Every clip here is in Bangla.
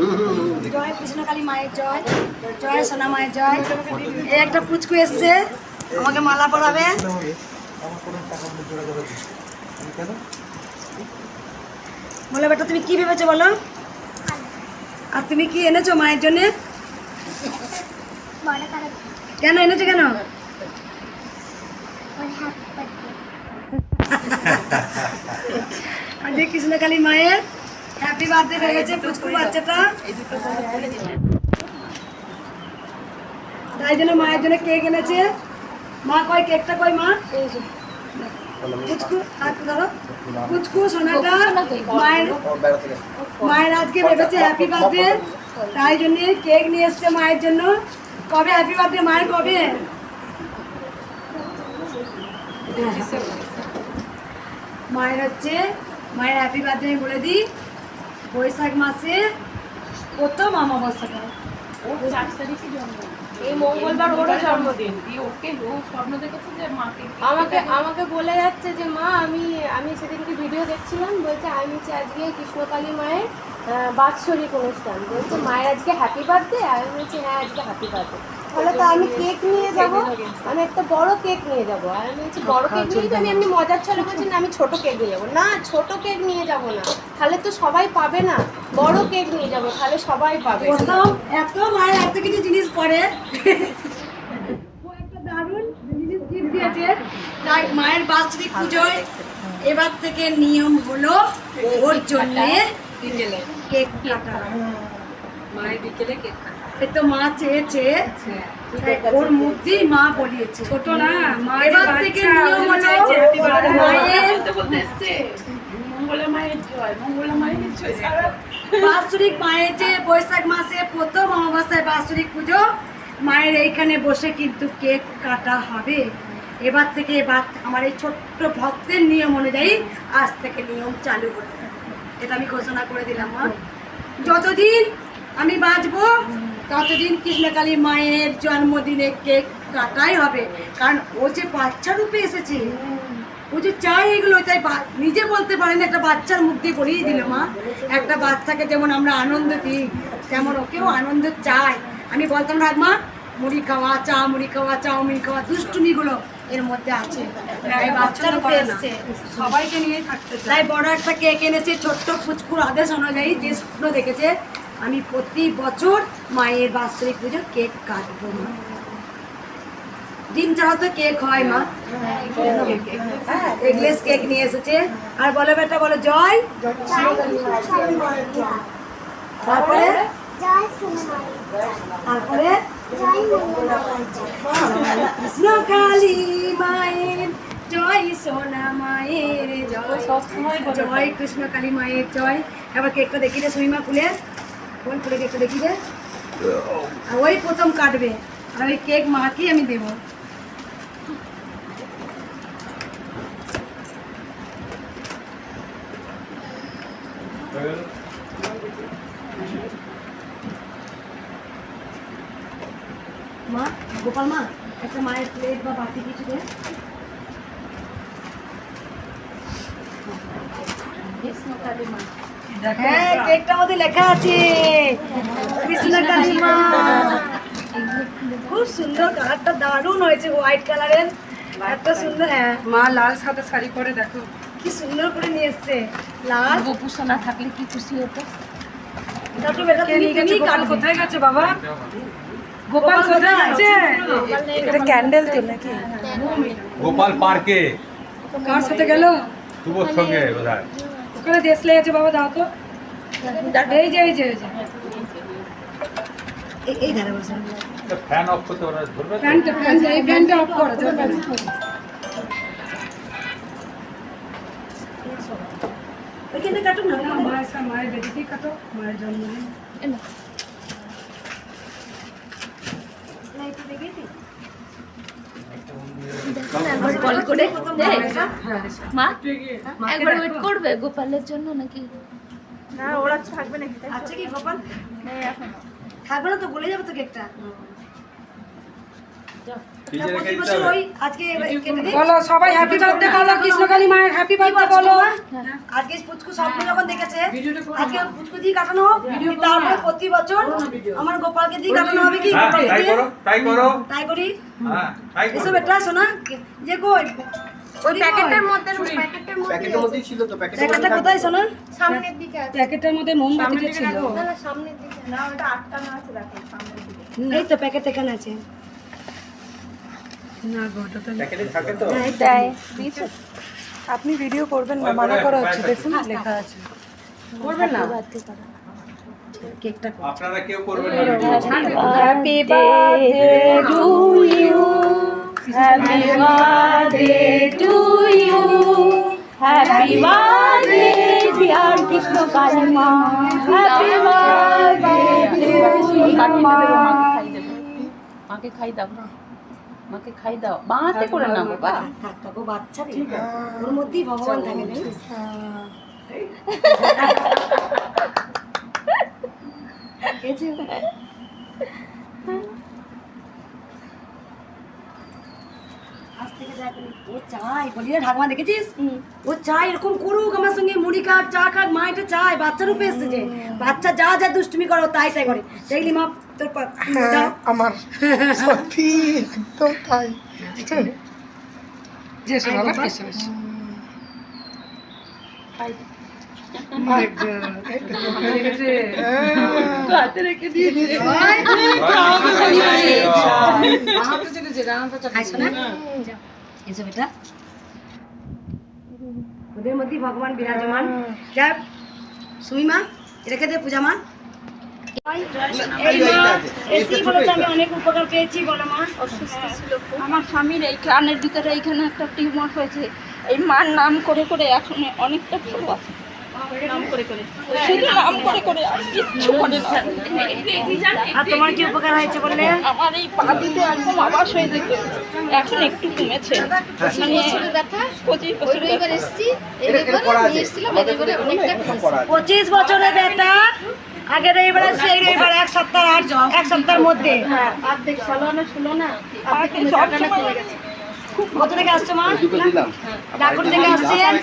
জয় কৃষ্ণকালী মায়ের জয় জয় সোনা মায়ের জয়। এই একটা পুচকু এসছে আমাকে মালা পরাবে। বলে বেটা তুমি কি ভেবেছো বলো? আর তুমি কি এনেছো মায়ের জন্য? কেন এনেছো কেন? কৃষ্ণকালী মায়ের হ্যাপি বার্থডে হয়ে গেছে পুচকু বাচ্চাটা তাই জন্য মায়ের জন্য কেক এনেছে। মা কয় কেকটা কয় মা? মায়ের বার্থডে তাই জন্য কেক নিয়ে এসছে মায়ের জন্য। কবে হ্যাপি বার্থডে মায়ের কবে? মায়ের হচ্ছে মায়ের হ্যাপি বার্থডে বলে দিই। বৈশাখ মাসে প্রথম অমাবস্যাটা এই মঙ্গলবার ওরও জন্মদিন। দিয়ে ওকে ও স্বপ্ন দেখেছে যে মাকে আমাকে আমাকে বলে যাচ্ছে যে মা আমি আমি সেদিনকে ভিডিও দেখছিলাম। বলছে আমি হচ্ছে আজকে কৃষ্ণকালী মায়ের বাৎসরিক অনুষ্ঠান। বলছে মায়ের আজকে হ্যাপি বার্থডে আমি বলছি হ্যাঁ আজকে হ্যাপি বার্থডে তাহলে তো আমি কেক নিয়ে যাব। আমি একটা বড় কেক নিয়ে যাব। আর আমি বড় কেক নিয়ে তো আমি এমনি মজার ছলে বলছি না আমি ছোট কেক নিয়ে যাব। না ছোট কেক নিয়ে যাব না। তাহলে তো সবাই পাবে না। বড় কেক নিয়ে যাব তাহলে সবাই পাবে। প্রথম এত মায়ের এত কিছু জিনিস পরে। ও একটা দারুণ জিনিস গিফট দিয়েছে। তাই মায়ের বাৎসরিক পুজোয় এবার থেকে নিয়ম হলো ওর জন্যে কেক কাটা। মায়ের বিকেলে কেক কাটা। এ তো মা চেয়েছে। ওর মুখ দিয়েই মা বলিয়েছে। ছোট না মা এবার থেকে নিয়ম হলো মায়ের মায়ের মায়ের বাৎসরিক মায়ের যে বৈশাখ মাসে প্রথম অমাবস্যায় বাৎসরিক পুজো মায়ের এইখানে বসে কিন্তু কেক কাটা হবে। এবার থেকে এবার আমার এই ছোট্ট ভক্তের নিয়ম অনুযায়ী আজ থেকে নিয়ম চালু হলো। এটা আমি ঘোষণা করে দিলাম মা। যতদিন আমি বাঁচবো ততদিন কৃষ্ণকালী মায়ের জন্মদিনে কেক কাটাই হবে। কারণ ও যে বাচ্চা রূপে এসেছে ও যে চাই এগুলো তাই নিজে বলতে পারেন একটা বাচ্চার মুখ দিয়ে বলিয়ে দিল মা। একটা বাচ্চাকে যেমন আমরা আনন্দ দিই তেমন ওকেও আনন্দ চাই। আমি বলতাম না মা মুড়ি খাওয়া চা মুড়ি খাওয়া চাউমিন খাওয়া দুষ্টুমিগুলো এর মধ্যে আছে। বাচ্চার উপরে এসছে। সবাইকে নিয়ে থাকতে তাই বড় একটা কেক এনেছে ছোট্ট ফুচকুর আদেশ অনুযায়ী যে স্বপ্ন দেখেছে আমি প্রতি বছর মায়ের বাৎসরিক পুজো কেক কাটবো মা। দিন ছাড়া তো কেক হয় মা। এগলেস কেক নিয়ে এসেছে। আর বলো বেটা বলো জয়। তারপরে? তারপরে? কৃষ্ণ কালী মায়ের জয় সোনা মায়ের জয় জয় কৃষ্ণ কালী মায়ের জয়। এবার কেকটা দেখি রে সুইমা খুলে। কোন খুলে কেকটা দেখি রে আর ওই প্রথম কাটবে আর ওই কেক মাকেই আমি দেবো মা গোপাল মা একটা মায়ের প্লেট বা বাটি কিছু দে কৃষ্ণকালী মা হ্যাঁ কেকটার মধ্যে লেখা আছে। মা খুব সুন্দর কালারটা দারুণ হয়েছে হোয়াইট কালারের এত সুন্দর হ্যাঁ। মা লাল সাদা শাড়ি পরে দেখো। কি সুন্দর করে নিয়ে এসছে। লাল। গোপুষা না থাকলে কি খুশি হতো? কোথায় গেছে বাবা? গোপাল কোথায় আছে? এটা ক্যান্ডেল তো নাকি? গোপাল পার্কে। কার সাথে গেল? শুভর সঙ্গে বোধহয়। ওখানে দেশলে আছে বাবা দাও তো। এই যে এই যে এই যে। এই এই ধারে বসে। ফ্যান অফ করতে ওরা ধরবে ফ্যানটা ফ্যানটা এই ফ্যানটা অফ করো না। ওইখানে কাটুক না মায়ের সা- মায়ের বেদিতেই কাটো মায়ের জন্মদিন। কল করে? হ্যাঁ। মা? একবার ওয়েট করবে গোপালের জন্য নাকি? আছে কি গোপাল? থাকবে না তো গলে যাবে তো কেকটা আজকে বলো সবাই হ্যাপি বার্থডে বলো কৃষ্ণকালী মায়ের হ্যাপি বার্থডে বলো। আজকে পুচকু স্বপ্ন যখন দেখেছে আজকে পুচকু দিয়ে কাটানো হোক তারপরে প্রতি বছর আমার গোপালকে দিয়ে কাটানো হবে কি? হ্যাঁ তাই করো তাই করো। তাই করি। হ্যাঁ এসব এটা শোনা যে কই? ওই প্যাকেটের মধ্যে প্যাকেটের মধ্যে প্যাকেটের মধ্যেই ছিল তো প্যাকেটটা কোথায় শোনা? সামনের দিকে আছে। প্যাকেটের মধ্যে মোমবাতিটা ছিল। না না সামনের দিকে। না ওটা আটকানো আছে দেখো সামনের দিকে। এই তো প্যাকেট এখানে আছে। না গো তো থাকে তো? হ্যাঁ, আপনি ভিডিও করবেন না মানা করা হচ্ছে। দেখুন লেখা আছে। করবেন না? কেকটা আপনারা কেউ করবেন না happy birthday to you happy birthday to you happy birthday dear Krishna Kali মা হ্যাপি বার্থডে মাকে খাই দাও মাকে খাই দাও। বাঁহাতে করে না বাবা থাক থাক ও বাচ্চা রে। ওর মধ্যেই ভগবান থাকে জানিস খেয়েছে? আজ থেকে যা করি, ও চাই বলি রে ঠাকুমা দেখেছিস ও চাই এরকম করুক আমার সঙ্গে মুড়ি খাক চা খাক মা এটা চাই বাচ্চার এসছে যে। বাচ্চা যা যা দুষ্টুমি করো তাই তাই করে। দেখলি মা তোর আমার সত্যি একদম তাই। যে শোনা না এসে এসে My God. হাতে রেখে দিয়েছে। হাতে চেটেছে রান্নাটা খাইছো না? ওদের মধ্যেই ভগবান বিরাজমান। যা সুমি মা রেখে দে পূজা মা। আমার স্বামীর এই কানের ভিতরে এইখানে একটা টিউমার হয়েছে। এই মার নাম করে করে এখন অনেকটা ভালো আছে নাম করে করে। শুধু নাম করে করে আর কিচ্ছু করে না। আর তোমার কি উপকার হয়েছে বললে? আমার এই পা দিতে একদম আবাস হয়ে যেত। এখন একটু কমেছে। মানে পঁচিশ বছর বছরের বেটা আগের রবিবার সেই রবিবার এক সপ্তাহ আর এক সপ্তাহের মধ্যে। অর্ধেক ষোলো না ষোলো না। কত থেকে আসছো মা? ডাকুর থেকে আসছেন আজ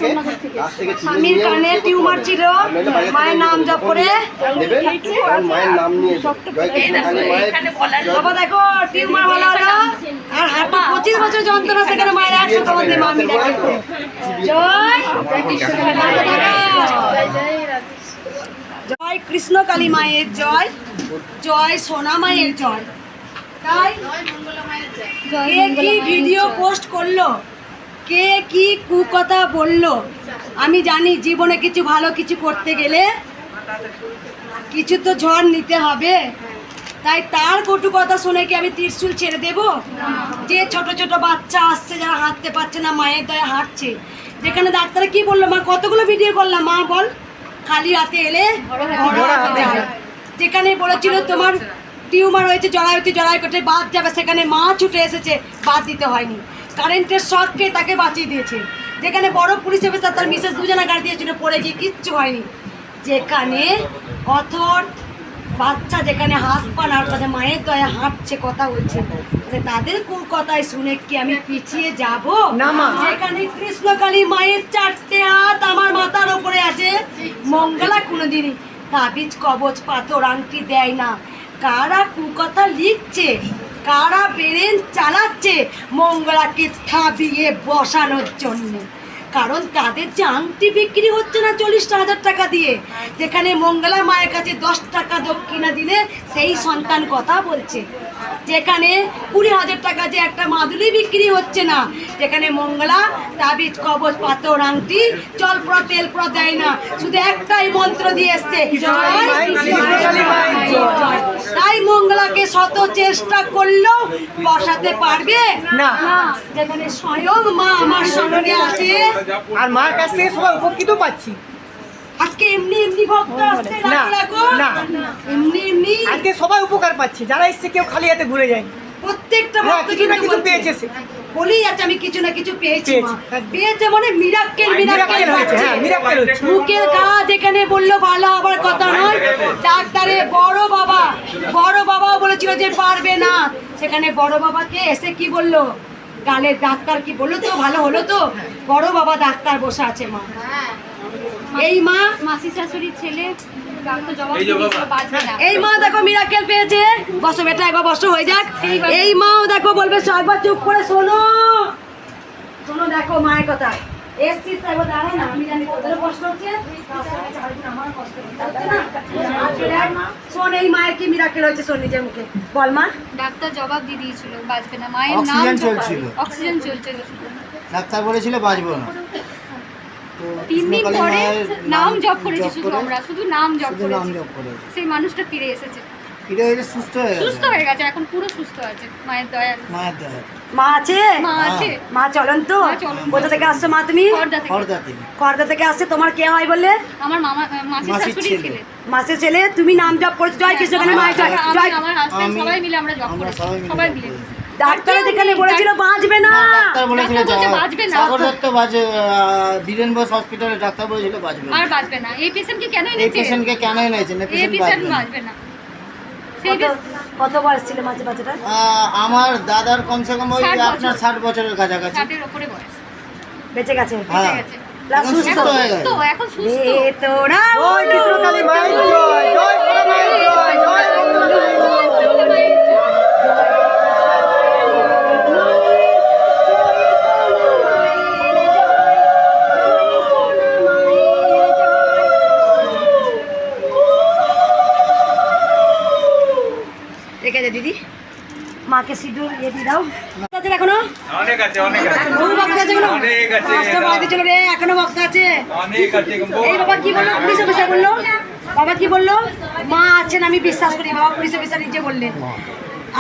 থেকে? চিনে স্বামীর কানে টিউমার ছিল। মায়ের নাম জপ করে। বাবা দেখো টিউমার ভালো হলো। আর হাঁটু পঁচিশ বছর যন্ত্রণা সেখানে মায়ের একশো তোমাদের মামি দেখে জয়। জয় কৃষ্ণ কালী মায়ের জয়। জয় সোনা মায়ের জয়। তাই কে কি ভিডিও পোস্ট করল? কে কি কুকথা বলল? আমি জানি জীবনে কিছু ভালো কিছু করতে গেলে কিছু তো ঝড় নিতে হবে। তাই তার কটু কথা শুনে কি আমি ত্রিশুল ছেড়ে দেব? যে ছোট ছোট বাচ্চা আসছে যারা হাঁটতে পারছে না মায়ের দয়ে হাঁটছে। যেখানে ডাক্তারে কি বলল? মা কতগুলো ভিডিও করলাম? মা বল। খালি হাতে এলে। যেখানে বলেছিল তোমার টিউমার হয়েছে জড়াইতে জড়াই কোটে বাদ যাবে সেখানে মা ছুটে এসেছে বাদ দিতে হয়নি। কারেন্টের শখকে তাকে বাঁচিয়ে দিয়েছে। যেখানে বড় পুলিশ অফিসার তার মিসেস দুজনা গাড়ি দিয়েছিল পড়ে গিয়ে কিচ্ছু হয়নি। যেখানে অথর বাচ্চা যেখানে হাত পা নাড়ছে মায়ের দয়া হাঁটছে কথা বলছে। তাদের কোন কথাই শুনে কি আমি পিছিয়ে যাব? না যেখানে কৃষ্ণকালী মায়ের চারটে হাত আমার মাথার ওপরে আছে মঙ্গলা কোনোদিনই। তাবিজ কবচ পাথর আংটি দেয় না। কারা কুকথা লিখছে? কারা বেরেন চালাচ্ছে? মঙ্গলাকে থাবিয়ে বসানোর জন্য। কারণ তাদের যে আংটি বিক্রি হচ্ছে না চল্লিশ হাজার টাকা দিয়ে, যেখানে মঙ্গলা মায়ের কাছে দশ টাকা দক্ষিণা দিলে সেই সন্তান কথা বলছে। যেখানে কুড়ি হাজার টাকা যে একটা মাদুলি বিক্রি হচ্ছে না যেখানে মঙ্গলা তাবিজ কবচ পাথর আংটি জল পুরো তেল পুরো দেয় না। শুধু একটাই মন্ত্র দিয়ে এসছে। তাই মঙ্গলাকে শত চেষ্টা করলেও বসাতে পারবে? না। যেখানে স্বয়ং মা আমার সঙ্গে আছে। আর মার কাছ থেকে সবাই উপকৃত পাচ্ছি। আজকে এমনি এমনি ভক্ত আসছে না, না। এমনি এমনি। আজকে সবাই উপকার পাচ্ছে যারা এসছে কেউ খালি হাতে ঘুরে যায়। প্রত্যেকটা হ্যাঁ ভক্ত কিছু না কিছু পেয়েছে সে। বলেই যাচ্ছে আমি কিছু না কিছু পেয়েছি মা। পেয়েছি, মানে মিরাক্কেল মিরাক্কেল হ্যাঁ হচ্ছে। মুখের কাজ এখানে বলল ভালো আবার কথা নয়। ডাক্তারে বড় বাবা বড় বাবাও বলেছিল যে পারবে না। সেখানে বড় বাবাকে এসে কি বলল? গালের ডাক্তার কি বলল তো? ভালো হলো তো? বড় বাবা ডাক্তার বসে আছে মা। এই মা মাসি শাশুড়ির ছেলে ডাক্তার এই মা দেখো মিরাকেল পেয়েছে। বসো বেটা একবার বসো হয়ে যাক। এই মাও দেখো বলবে একবার চুপ করে শোনো। শোনো দেখো মায়ের কথা। এসছিস একবার দাঁড়া না আমি জানি তোদেরও কষ্ট হচ্ছে। শোন এই মায়ের কি মিরাকেল হয়েছে শোন নিজের মুখে। বল মা। ডাক্তার জবাব দিয়ে দিয়েছিল বাঁচবে না। মায়ের নাম অক্সিজেন চলছিল। অক্সিজেন চলছিল ডাক্তার বলেছিল বাঁচবো না। তিন দিন পরে মায়ের নাম জপ করেছি শুধু আমরা শুধু নাম জপ করেছি। জপ করেছে। সেই মানুষটা ফিরে এসেছে। ফিরে হয়ে সুস্থ হয়ে সুস্থ হয়ে গেছে এখন পুরো সুস্থ আছে মায়ের দয়া। মায়ের দেয়। মা আছে? মা আছে। মা চলন তো। কোথা থেকে আসছো মা তুমি? খর্দা থেকে। খর্দা থেকে। আসছে তোমার কে হয় বললে? আমার মামা মাসি মাসির শাশুড়ি ছেলে। মাসের ছেলে তুমি নাম জপ করেছ জয় কৃষ্ণকালী মায়ের জয় জয় আমার হাজবেন্ড সবাই মিলে আমরা করেছি সবাই মিলে ডাক্তার যেখানে বলেছিল বাঁচবে না। ডাক্তার বলেছিল ডাক্তার বলছে যা- বাঁচবে না। সাগর দত্ত বাজে বীরেন বোস হসপিটালে ডাক্তার বলেছিল বাঁচবে আর বাঁচবে না। এই পেশেন্টকে কেন এই পেশেন্টকে কেন এনেছেন এই এই পেশেন্ট বাঁচবে না। না। কত বয়স ছিল মাঝে বাচ্চাটা আমার দাদার কমসে কম ওই আপনার ষাট বছরের কাছাকাছি। ষাটের ওপরে বয়স। বেঁচে গেছে। হ্যাঁ। গেছে। প্লাস এখন সুস্থ। গেছে। এখন সুস্থ। তোরা জয়। জয় জয়। মাকে সিঁদুর ইয়ে দিয়ে দাও। আছে এখনও? অনেক আছে অনেক আছে। বহু ভক্ত আছে এখনও? অনেক আছে। পাঁচটা চলো রে এখনও ভক্ত আছে। অনেক আছে এই বাবা কি বলল? পুলিশ অফিসার বলল? বাবা কি বলল? মা আছেন আমি বিশ্বাস করি। বাবা পুলিশ অফিসার নিজে বললেন।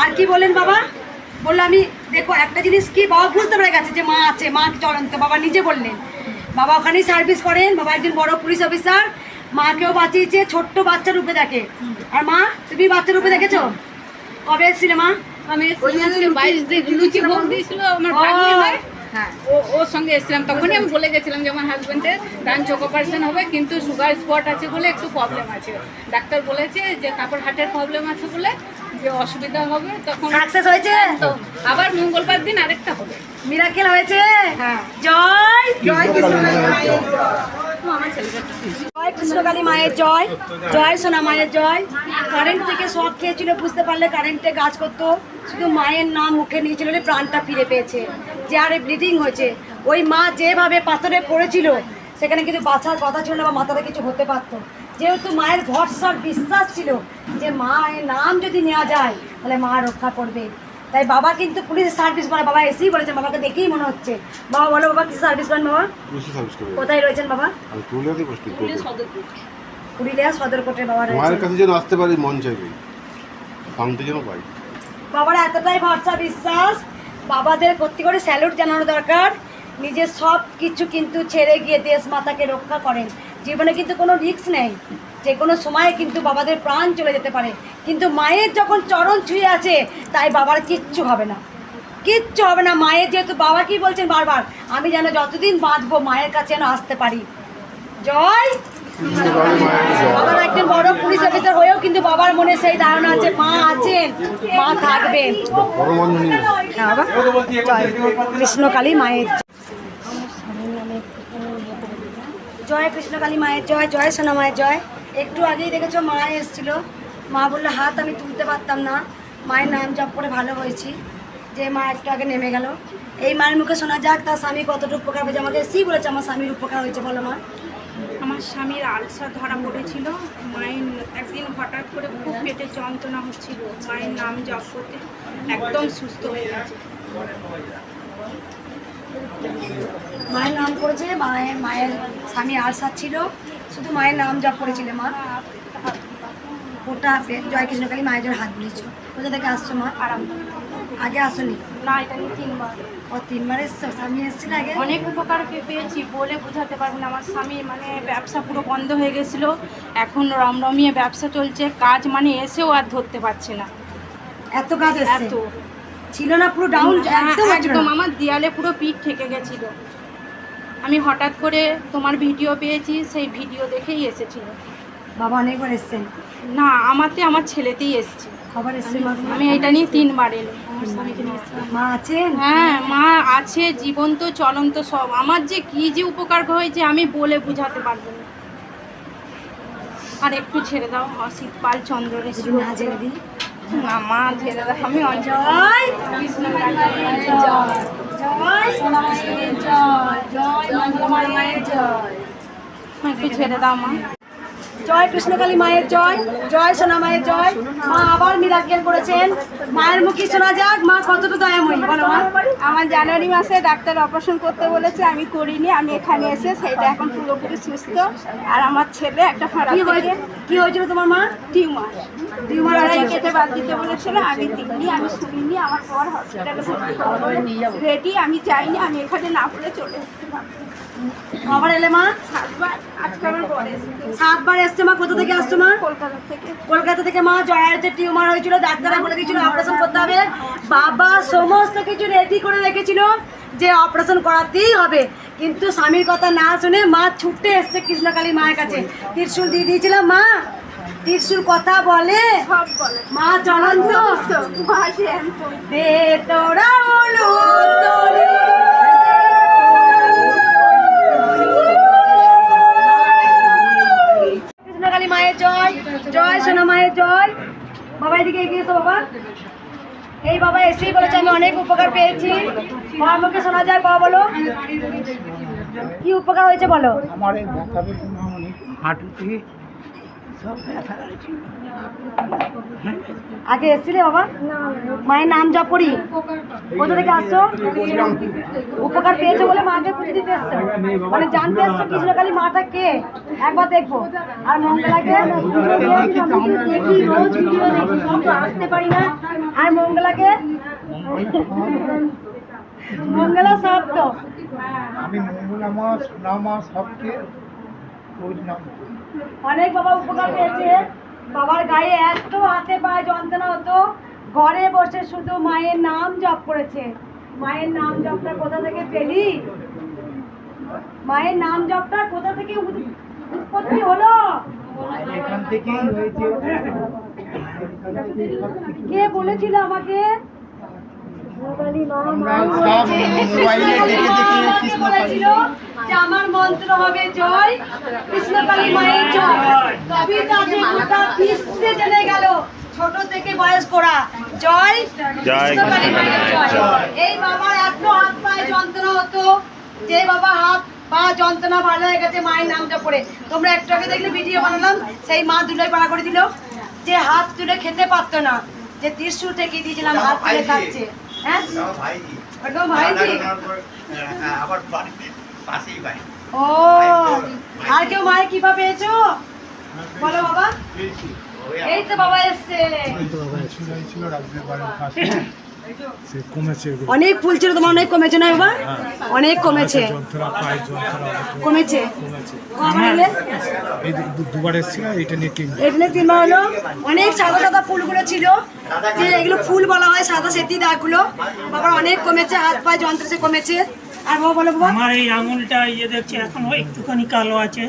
আর কি বললেন বাবা? বলল আমি দেখো একটা জিনিস কি বাবা বুঝতে পেরে গেছে যে মা আছে মা চলন্ত। বাবা নিজে বললেন। বাবা ওখানেই সার্ভিস করেন বাবা একজন বড় পুলিশ অফিসার। মাকেও বাঁচিয়েছে ছোট্ট বাচ্চা রূপে দেখে। আর মা তুমি বাচ্চা রূপে দেখেছ? কবে এসেছিলে মা আমি বাইশ দিন লুচি ভোগ দিয়েছিল আমার ভাগ্নি হয় হ্যাঁ। ও ওর সঙ্গে এসেছিলাম। তখনই আমি বলে গেছিলাম যে আমার হাজবেন্ডের ডান চোখ অপারেশন হবে কিন্তু সুগার স্পট আছে বলে একটু প্রবলেম আছে। ডাক্তার বলেছে যে কাপড় হাটের প্রবলেম আছে বলে যে অসুবিধা হবে তখন সাকসেস হয়েছে? তো আবার মঙ্গলবার দিন আরেকটা হবে। মিরাকেল হয়েছে? জয়! জয় জয় কৃষ্ণকালী মায়ের জয়। সোনা মায়ের জয়। কারেন্ট থেকে খেয়েছিল, বুঝতে পারলে কারেন্টে কাজ করতো। শুধু মায়ের নাম মুখে নিয়েছিল প্রাণটা ফিরে পেয়েছে। যে আরে ব্লিডিং হয়েছে। ওই মা যেভাবে পাথরে পড়েছিল, সেখানে কিন্তু বাঁচার কথা ছিল না বা মাথাতে কিছু হতে পারতো। যেহেতু মায়ের ভরসার বিশ্বাস ছিল যে মায়ের নাম যদি নেওয়া যায়, তাহলে মা রক্ষা করবে। তাই বাবা কিন্তু পুলিশের সার্ভিস করে। বাবা এসেই বলেছে বাবাকে দেখেই মনে হচ্ছে। বাবা বলো বাবা কিছু সার্ভিস করেন বাবা? পুলিশে সার্ভিস করে। কোথায় রয়েছেন বাবা? পুরুলিয়া সদর কোর্টের বাবা মায়ের কাছে যেন আসতে পারি মন চাইবে। শান্তি যেন পাই। বাবার এতটাই ভরসা বিশ্বাস। বাবাদের কর্তি করে স্যালুট জানানো দরকার। নিজের সব কিছু কিন্তু ছেড়ে গিয়ে দেশ মাতাকে রক্ষা করেন। জীবনে কিন্তু কোনো রিস্ক নেই। যে কোনো সময়ে কিন্তু বাবাদের প্রাণ চলে যেতে পারে। কিন্তু মায়ের যখন চরণ ছুঁয়ে আছে তাই বাবার কিচ্ছু হবে না। কিচ্ছু হবে না। মায়ের যেহেতু বাবা কি বলছেন বারবার আমি যেন যতদিন বাঁচবো মায়ের কাছে যেন আসতে পারি। জয়! বাবার একজন বড় পুলিশ অফিসার হয়েও কিন্তু বাবার মনে সেই ধারণা আছে মা আছেন মা থাকবেন। হ্যাঁ কৃষ্ণকালী মায়ের জয় কৃষ্ণকালী মায়ের জয় জয় সোনা মায়ের জয়। একটু আগেই দেখেছ মা এসেছিল। মা বলল, হাত আমি তুলতে পারতাম না। মায়ের নাম জপ করে ভালো হয়েছি। যে মা একটু আগে নেমে গেল। এই মায়ের মুখে শোনা যাক, তার স্বামী কতটুকু উপকার হয়েছে আমাকে এসেই বলেছে, আমার স্বামীর উপকার হয়েছে, বলো মা। আমার স্বামীর আলসার ধরা পড়েছিল। মায়ের একদিন হঠাৎ করে খুব পেটে যন্ত্রণা হচ্ছিল। মায়ের নাম জপ করতে একদম সুস্থ হয়ে গেছে। মায়ের নাম করেছে মায়ের মায়ের স্বামী আলসার ছিল। শুধু মায়ের নাম জপ করেছিলে মা। ওটা জয় কৃষ্ণকালী মায়ের জন্য হাত বুলিয়েছ। কোথা থেকে আসছো মা? আরাম আগে আসনি। না এটা নিয়ে তিনবার। ও তিনবার এসছো? স্বামী এসছিল আগে? অনেক উপকার পেয়েছি বলে বোঝাতে পারব না। আমার স্বামী মানে ব্যবসা পুরো বন্ধ হয়ে গেছিল। এখন রমরমিয়ে ব্যবসা চলছে। কাজ মানে এসেও আর ধরতে পারছে না। এত কাজ এত। ছিল না পুরো ডাউন একদম হ্যাঁ, একদম আমার দেয়ালে পুরো পিঠ ঠেকে গেছিল। আমি হঠাৎ করে তোমার ভিডিও পেয়েছি সেই ভিডিও দেখেই এসেছিল। বাবা অনেকবার এসছেন? না আমাতে আমার ছেলেতেই এসছে। খবর এসছে আমি এটা নিয়ে তিনবার এলো মা আছেন? হ্যাঁ মা আছে জীবন্ত চলন্ত সব। আমার যে কি যে উপকার হয়েছে আমি বলে বুঝাতে পারব না। আর একটু ছেড়ে দাও অসিত পাল চন্দ্র রে না জেনে দিই। না মা ছেড়ে দাও আমি জয় জয় জয় জয় জয় একটু ছেড়ে দাও মা জয় কৃষ্ণকালী মায়ের জয় জয় সোনা মায়ের জয়। মা আবার মিরাক্কেল করেছেন। মায়ের মুখে শোনা যাক মা কতটা দয়াময়ী। বলো মা। আমার জানুয়ারি মাসে ডাক্তার অপারেশন করতে বলেছে আমি করিনি আমি এখানে এসে সেইটা এখন পুরোপুরি সুস্থ। আর আমার ছেলে একটা ফাঁড়া কি হয়েছে? কি হয়েছিল তোমার মা? টিউমার। টিউমার কেটে বাদ দিতে বলেছিল আমি দিইনি আমি শুনিনি আমার পর হসপিটালে রেডি আমি চাইনি আমি এখানে না বলে চলে এসেছিলাম। আবার এলে মা? সাতবার এসছে মা। কোথা থেকে আসছো মা? কলকাতা থেকে কলকাতা থেকে মা। জয়ের যে টিউমার হয়েছিল ডাক্তাররা বলে দিয়েছিল অপারেশন করতে হবে। বাবা সমস্ত কিছু রেডি করে রেখেছিল যে অপারেশন করাতেই হবে। কিন্তু স্বামীর কথা না শুনে মা ছুটে এসছে কৃষ্ণকালী মায়ের কাছে। ত্রিশুল দিয়ে দিয়েছিলাম মা। ত্রিশুল কথা বলে। মা চলন্ত। দে তোরা মায়ের জয়। জয় সোনা মায়ের জয়। বাবাই দিকে এগিয়ে এসো বাবা। এই বাবা এসেই বলেছে, আমি অনেক উপকার পেয়েছি। বাবার মুখে শোনা যায়, বাবা বলো। কি উপকার হয়েছে বলো? আমার এই হাঁটুতে আগে এসেছিলে বাবা? মায়ের নাম জপ করি কোথা থেকে আসছো? উপকার পেয়েছ বলে মাকে দিতে এসছো। মানে জানতে এসছো কৃষ্ণকালী মাটা কে? একবার দেখব। আর মঙ্গলাকে দেখি। রোজ আসতে পারি না। আর মঙ্গলাকে মঙ্গলা সব তো আমি মঙ্গলা মা সোনা সবকে। খোঁজ নাম। করি। অনেক বাবা উপকার পেয়েছে। বাবার গায়ে এত হাতে পায়ে যন্ত্রণা হতো। ঘরে বসে শুধু মায়ের নাম জপ করেছে। মায়ের নাম জপটা কোথা থেকে পেলি? মায়ের নাম জপটা কোথা থেকে উৎপত্তি হলো। কে বলেছিল আমাকে? আমরা মন্ত্র হবে জয় কৃষ্ণকালী মায়ের জয়। তবেই তো গোটা বিশ্বে জেনে গেল ছোট থেকে বয়স করা জয় কৃষ্ণকালী মায়ের জয়। এই বাবার এত হাত পায়ে যন্ত্রণা হতো যে বাবা হাত পা যন্ত্রণা ভালো হয়ে গেছে মায়ের নামটা পড়ে। তোমরা একটু আগে দেখলে ভিডিও বানালাম সেই মা দুটোই পাড়া করে দিল যে হাত তুলে খেতে পারতো না যে ত্রিশুল থেকে দিয়েছিলাম হাত তুলে খাচ্ছে হ্যাঁ? ওটা ভাইজি আবার পাশেই বাড়ি ও আর কেউ মায়ের কৃপা পেয়েছ? বলো বাবা। এই তো বাবা এসছে। অনেক ফুল ছিল তোমার অনেক কমেছে না বাবা? অনেক কমেছে। যন্ত্রণা কমেছে। কম হলে এই দুবার এটা নিয়ে তিনবার। হলো। অনেক সাদা সাদা ফুলগুলো ছিল। যে এগুলো ফুল বলা হয় সাদা সেতি দাগগুলো। বাবার অনেক কমেছে হাত পায়ে যন্ত্র সে কমেছে। আর বাবা বলো বাবা। আমার এই আঙুলটা ইয়ে দেখছি এখনও একটুখানি কালো আছে।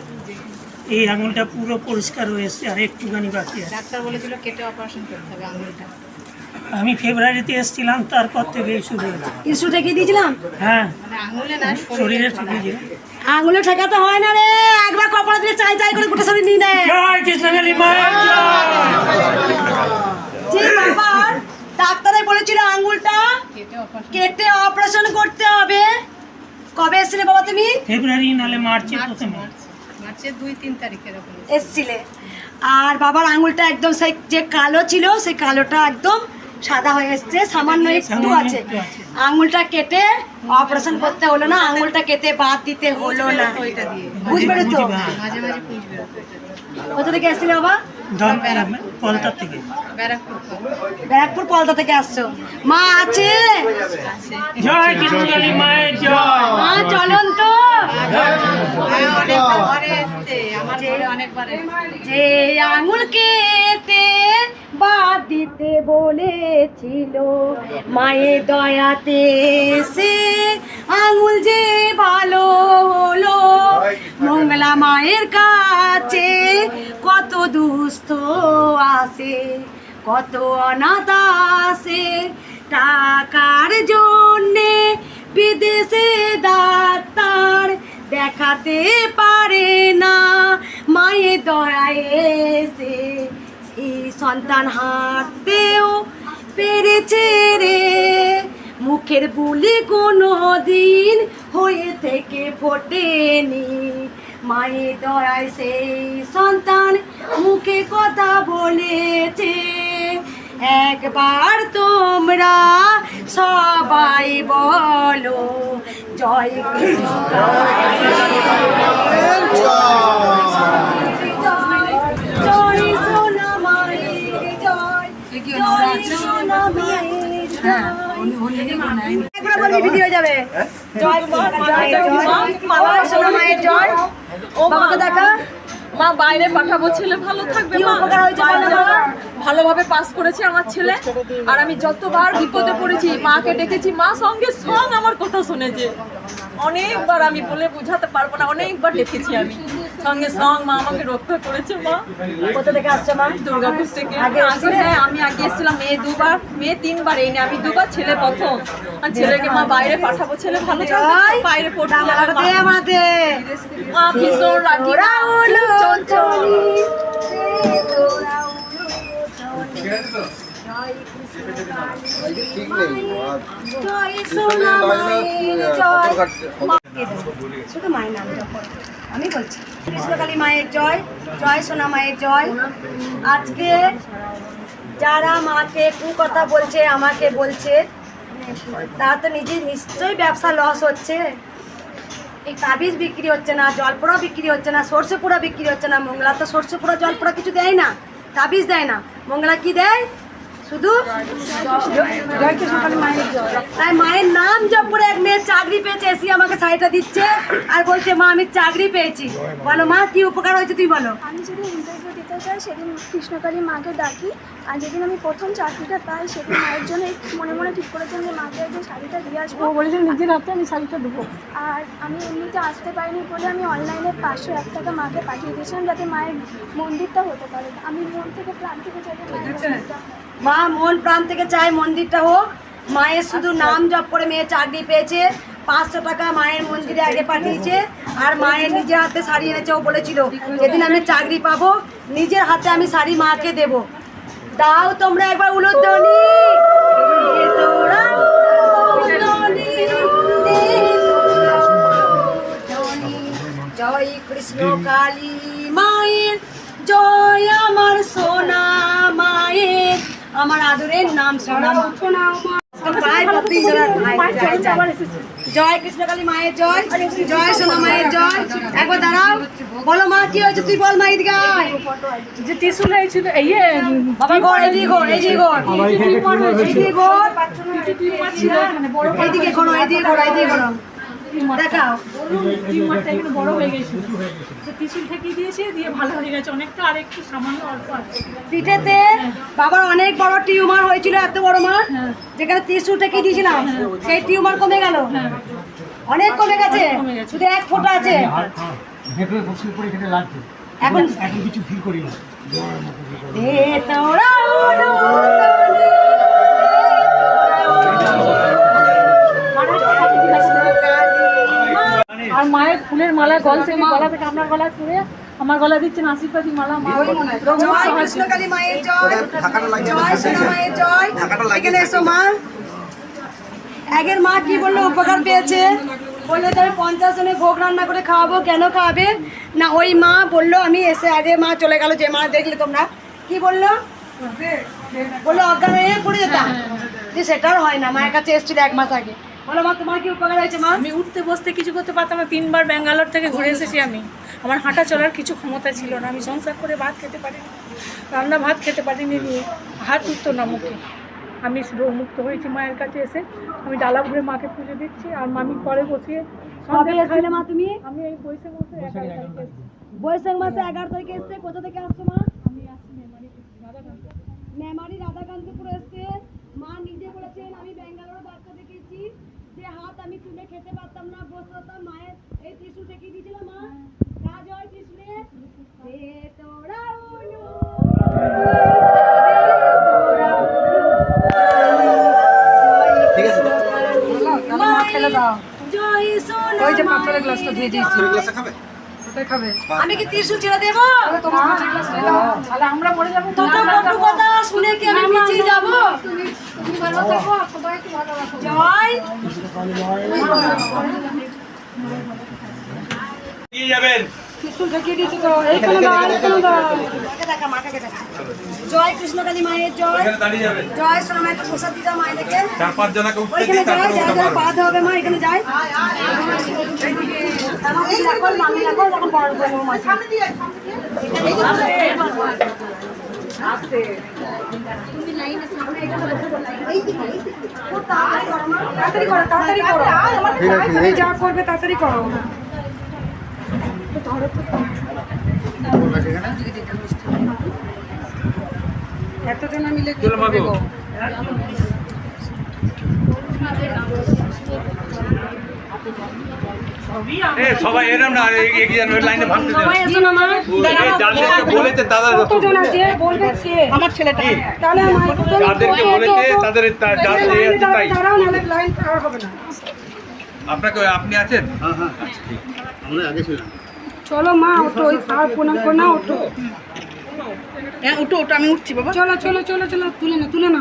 এই আঙুলটা পুরো পরিষ্কার হয়ে এসছে আর একটুখানি বাকি আছে। ডাক্তার বলেছিল কেটে অপারেশন করতে হবে আঙুলটা। আমি ফেব্রুয়ারিতে এসেছিলাম তারপর থেকেই শুরু হয়েছে ইস্যু ঠেকিয়ে দিয়েছিলাম? হ্যাঁ মানে শরীরে ঠেকেছে আঙুলে ঠেকাতে হয় না রে একবার কপালে দিলে চাই চাই করে গোটা শরীর নিয়ে নেয়। জয় কৃষ্ণকালী মায়ের জয়। বাবার ডাক্তারে বলেছিল আঙ্গুলটা কেটে অপারেশন করতে হবে। কবে এসেছিলে বাবা তুমি? ফেব্রুয়ারি নালে মার্চে প্রথমে। মার্চের দুই তিন তারিখ এরকম এসছিলে। আর বাবার আঙ্গুলটা একদম সেই যে কালো ছিল সেই কালোটা একদম সাদা হয়ে এসছে সামান্য একটু আছে। আঙুলটা কেটে অপারেশন করতে হলো না আঙুলটা কেটে বাদ দিতে হলো না। বুঝবে তো? মাঝে মাঝে পুঁজ বেরোতো কোথা থেকে এসেছিলে বাবা? থেকে। ব্যারাকপুর পলতা থেকে আসছো। মা আছে? জয় কৃষ্ণকালী মায়ের জয়। মা চলন্ত অনেক ঘরে এসছে। আমার ঘরে অনেকবার এসছে। যে আঙুল কেটে বাদ দিতে বলেছিল মায়ের দয়াতে সে আঙুল যে ভালো হলো মঙ্গলা মায়ের কাছে কত দুস্থ আসে কত অনাথ আসে টাকার জন্যে বিদেশে ডাক্তার দেখাতে পারে না মায়ের দয়ায় এসে সেই সন্তান হাঁটতেও পেরেছে রে। মুখের বুলি কোনো দিন হয়ে থেকে ফোটেনি। মায়ের দয়ায় সেই সন্তান মুখে কথা বলেছে। একবার তোমরা সবাই বলো জয় কৃষ্ণ। জয় জয় মা বাইরে পাঠাবো ছেলে ভালো থাকবে? ভালোভাবে পাস করেছে আমার ছেলে। আর আমি যতবার বিপদে পড়েছি মাকে ডেকেছি মা সঙ্গে সং আমার কথা শুনেছে। অনেকবার আমি বলে বোঝাতে পারব না অনেকবার ডেকেছি আমি। সঙ্গে সং মা আমাকে রক্ষা করেছে মা। কোথা থেকে আসছো মা? দুর্গাপুর থেকে। আগে আগে হ্যাঁ আমি আগে এসেছিলাম মেয়ে দুবার মেয়ে তিনবার এই আমি দুবার ছেলে প্রথম। আর ছেলেকে মা বাইরে পাঠাবো। ছেলে ভালো বাইরে পড়তে আমাদের মা। ভীষণ চলি ঠিক নেই শুধু মায়ের নাম জপ করো। আমি বলছি, কৃষ্ণকালী মায়ের জয় জয় সোনা মায়ের জয়। আজকে যারা মাকে কথা বলছে, আমাকে বলছে তারা তো নিজের নিশ্চয়ই ব্যবসা লস হচ্ছে। এই তাবিজ বিক্রি হচ্ছে না, জলপোড়া বিক্রি হচ্ছে না সর্ষে পোড়া বিক্রি হচ্ছে না। মঙ্গলা তো সর্ষে পোড়া জলপোড়া কিছু দেয় না, তাবিজ দেয় না। মঙ্গলা কি দেয়? শুধু মায়ের জয় তাই মায়ের নাম জপ করে এক মেয়ের চাকরি পেয়েছে এসে আমাকে শাড়িটা দিচ্ছে আর বলছে মা আমি চাকরি পেয়েছি। বলো মা কি উপকার হয়েছে তুই বলো? আমি যেদিন ইন্টারভিউ দিতে যাই সেদিন কৃষ্ণকালী মাকে ডাকি আর যেদিন আমি প্রথম চাকরিটা পাই সেদিন মায়ের জন্য মনে মনে ঠিক করেছিলাম যে মাকে একদিন শাড়িটা দিয়ে আসব। বলেছেন নিজের হাতে আমি শাড়িটা দেবো আর আমি এমনিতে আসতে পারিনি বলে আমি অনলাইনে পাঁচশো এক টাকা মাকে পাঠিয়ে দিয়েছিলাম যাতে মায়ের মন্দিরটা হতে পারে। আমি মন থেকে প্রাণ থেকে চাই মায়ের। মা মন প্রাণ থেকে চায় মন্দিরটা হোক। মায়ের শুধু নাম জপ করে মেয়ে চাকরি পেয়েছে। পাঁচশো টাকা মায়ের মন্দিরে আগে পাঠিয়েছে। আর মায়ের নিজের হাতে শাড়ি এনেছে ও বলেছিল যেদিন আমি চাকরি পাবো নিজের হাতে আমি শাড়ি মাকে দেব। দাও তোমরা একবার তোরা উলুধ্বনি। জয় কৃষ্ণ কালী মায়ের জয় আমার সোনা মায়ের। আমার আদরের নাম সোনা প্রায় প্রতি জয় কৃষ্ণকালী মায়ের জয় জয় সোনা মায়ের জয়। একবার দাঁড়াও বলো মা কি হয়েছে? তুই যে ত্রিশুল হয়েছিল এই দেখাও। টিউমারটা একটু বড় হয়ে গেছিল তো ত্রিশুল থেকে দিয়েছে দিয়ে ভালো হয়ে গেছে। অনেকটা আর একটু সামান্য অল্প আছে পিঠেতে বাবার অনেক বড় টিউমার হয়েছিল এত বড় মা যেখানে ত্রিশু থেকে দিয়েছিলাম। সেই টিউমার কমে গেল। অনেক কমে গেছে। শুধু এক ফোঁটা আছে। ভেতরে বসে পড়ে এখানে লাগছে এখন এখন কিছু ফিল করি না। মায়ের ফুলের মালা গল থেকে গলা থেকে আপনার গলা চুড়ে আমার গলা দিচ্ছেন আশীর্বাদী মালা মা কৃষ্ণকালী মায়ের জয় জয় সোনা মায়ের জয়। এখানে এসো মা। আগের মা কি বলল? উপকার পেয়েছে। বলল যে আমি পঞ্চাশ জনের ভোগ রান্না করে খাওয়াবো কেন খাওয়াবে? না ওই মা বলল আমি এসে আগে মা চলে গেল যে মা দেখলে তোমরা। কি বলল? বলল অজ্ঞান হয়ে পড়ে যেতাম। যে সেটাও হয় না মায়ের কাছে এসেছিল এক মাস আগে। বলো মা তোমার কি উপকার হয়েছে মা? আমি উঠতে বসতে কিছু করতে পারতাম না। তিনবার ব্যাঙ্গালোর থেকে ঘুরে এসেছি আমি। আমার হাঁটা চলার কিছু ক্ষমতা ছিল না। আমি সংসার করে ভাত খেতে পারিনি রান্না ভাত খেতে পারিনি হাত উঠতো না মুখে। আমি মুক্ত হয়েছি মায়ের কাছে এসে। আমি ডালা ভরে মাকে পুজো দিচ্ছি আর মামি পরে বসিয়ে কবে এসেছিলে মা তুমি? আমি এই বৈশাখ মাসে এগারো তারিখে। বৈশাখ মাসে এগারো তারিখে এসছে। কোথা থেকে আসছো মা? আমি আসছি মেমারি থেকে, দাদা হাত আমি তুলে খেতে পারতাম না পারতাম মায়ের এই ত্রিশূল ঠেকিয়ে দিয়েছিল মা। রাজ হয় কৃষ্ণের তোরা উলু ঠিক আছে জয় সোনা ওই যে পাথরের গ্লাসটা ধুয়ে দিয়েছি। পাথরের গ্লাসে খাবে? খাবে? আমি কি ত্রিশূল ছেড়ে দেবো? তাহলে আমরা মরে যাব। তোর কটু কথা শুনে কি আমি যাব? জয় যাবেন মাকে দেখা মাকে দেখা জয় মায়ের জয় জয় সোনা মায়ের প্রসাদ দিদা মায়েদেরকে চার পাঁচ হবে মা এখানে যায় আমাকে রাখো মাছ তাড়াতাড়ি করো তাড়াতাড়ি করো ঠিক আছে তুমি যা করবে তাড়াতাড়ি করো। এতজন মিলে কি চলো মাগো এ সবাই এরম না এগিয়ে লাইনে ভাঙতে যাদেরকে বলেছে আমার ছেলেটা। যাদেরকে বলেছে তাদের তাই। আপনাকে আপনি আছেন? আমরা আগে ছিলাম চলো মা ওটো ওই আর প্রণাম করো না ওটো হ্যাঁ ওটো ওটো আমি উঠছি বাবা। চলো চলো চলো চলো তুলে না তুলে না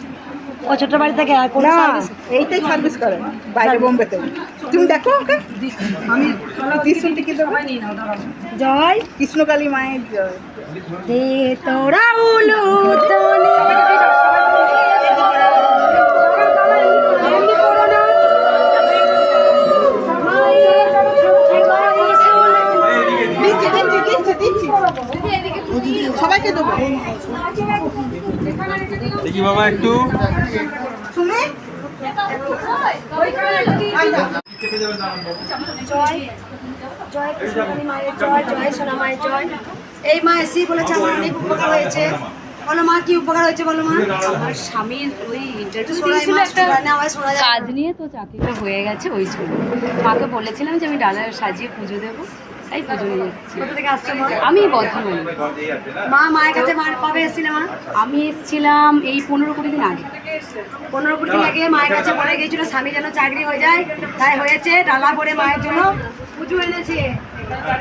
ও ছোট বাড়ি থেকে আর কোনো সার্ভিস এইটাই সার্ভিস করে বাইরে বোম্বেতে। তুমি দেখো ওকে? আমি ত্রিশুলটি কি দেবো। জয়। কৃষ্ণকালী মায়ের জয়। দে তোরা উলু তনে দেখি বাবা একটু। শুনে জয় জয় কৃষ্ণকালী মায়ের জয় জয় সোনা মায়ের জয়। এই মা এসেই বলেছে আমার অনেক উপকার হয়েছে। বলো মা কি উপকার হয়েছে বলো মা? আমার স্বামীর ওই ইন্টারভিউ দিয়েছিল একটা। কাজ নিয়ে তো চাকরিটা হয়ে গেছে ওই জন্য মাকে বলেছিলাম যে আমি ডালা সাজিয়ে পুজো দেবো। তাই পুজো নিয়ে এসেছি কোথা থেকে আসছো মা? আমি বর্ধমানে। মা মায়ের কাছে মার কবে এসেছিলে মা? আমি এসেছিলাম এই পনেরো কুড়ি দিন আগে। পনেরো কুড়ি দিন আগে মায়ের কাছে বলে গিয়েছিল স্বামী যেন চাকরি হয়ে যায়। তাই হয়েছে ডালা পরে মায়ের জন্য পুজো এনেছে।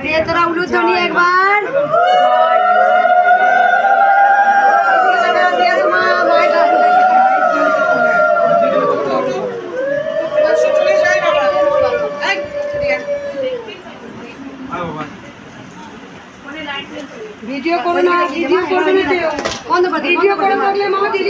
দিয়ে তোরা উলুধ্বনি একবার দিয়ে আসো মা, মায়ের ডালা। ভিডিও করো না ভিডিও করবে না ভিডিও করে থাকলে মা দিদি